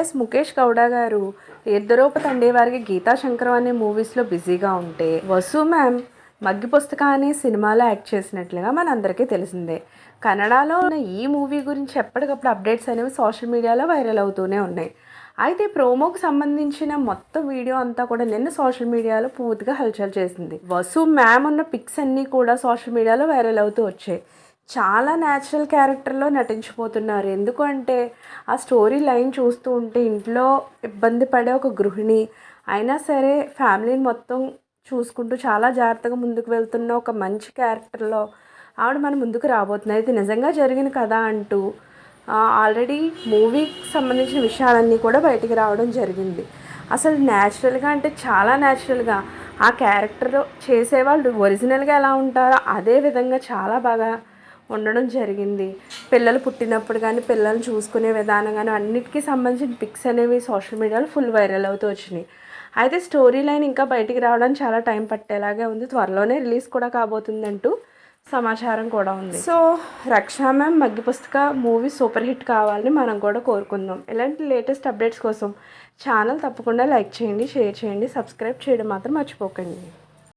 Yes Mukesh Gowda గారు ఇద్దరూప తండేవారికి గీతా శంకరం అనే మూవీస్లో బిజీగా ఉంటే వసు మ్యామ్ మగ్గి పుస్తక అనే సినిమాలో యాక్ట్ చేసినట్లుగా మనందరికీ తెలిసిందే. కన్నడలో ఉన్న ఈ మూవీ గురించి ఎప్పటికప్పుడు అప్డేట్స్ అనేవి సోషల్ మీడియాలో వైరల్ అవుతూనే ఉన్నాయి. అయితే ప్రోమోకు సంబంధించిన మొత్తం వీడియో అంతా కూడా నిన్న సోషల్ మీడియాలో పూర్తిగా హల్చల్ చేసింది. వసు మ్యామ్ ఉన్న పిక్స్ అన్నీ కూడా సోషల్ మీడియాలో వైరల్ అవుతూ వచ్చాయి. చాలా న్యాచురల్ క్యారెక్టర్లో నటించిపోతున్నారు. ఎందుకంటే ఆ స్టోరీ లైన్ చూస్తూ ఉంటే ఇంట్లో ఇబ్బంది పడే ఒక గృహిణి అయినా సరే ఫ్యామిలీని మొత్తం చూసుకుంటూ చాలా జాగ్రత్తగా ముందుకు వెళ్తున్న ఒక మంచి క్యారెక్టర్లో ఆవిడ మన ముందుకు రాబోతున్నాయి ఇది నిజంగా జరిగిన కథ అంటూ ఆల్రెడీ మూవీకి సంబంధించిన విషయాలన్నీ కూడా బయటికి రావడం జరిగింది. అసలు న్యాచురల్గా అంటే చాలా న్యాచురల్గా ఆ క్యారెక్టర్ చేసేవాళ్ళు ఒరిజినల్గా ఎలా ఉంటారో అదే విధంగా చాలా బాగా ఉండడం జరిగింది. పిల్లలు పుట్టినప్పుడు కానీ పిల్లల్ని చూసుకునే విధానం కానీ అన్నిటికీ సంబంధించిన పిక్స్ అనేవి సోషల్ మీడియాలో ఫుల్ వైరల్ అవుతూ వచ్చినాయి. అయితే స్టోరీ లైన్ ఇంకా బయటికి రావడానికి చాలా టైం పట్టేలాగే ఉంది. త్వరలోనే రిలీజ్ కూడా కాబోతుందంటూ సమాచారం కూడా ఉంది. సో రక్షా మ్యామ్ మగ్గి పుస్తక మూవీ సూపర్ హిట్ కావాలని మనం కూడా కోరుకుందాం. ఇలాంటి లేటెస్ట్ అప్డేట్స్ కోసం ఛానల్ తప్పకుండా లైక్ చేయండి షేర్ చేయండి సబ్స్క్రైబ్ చేయడం మాత్రం మర్చిపోకండి.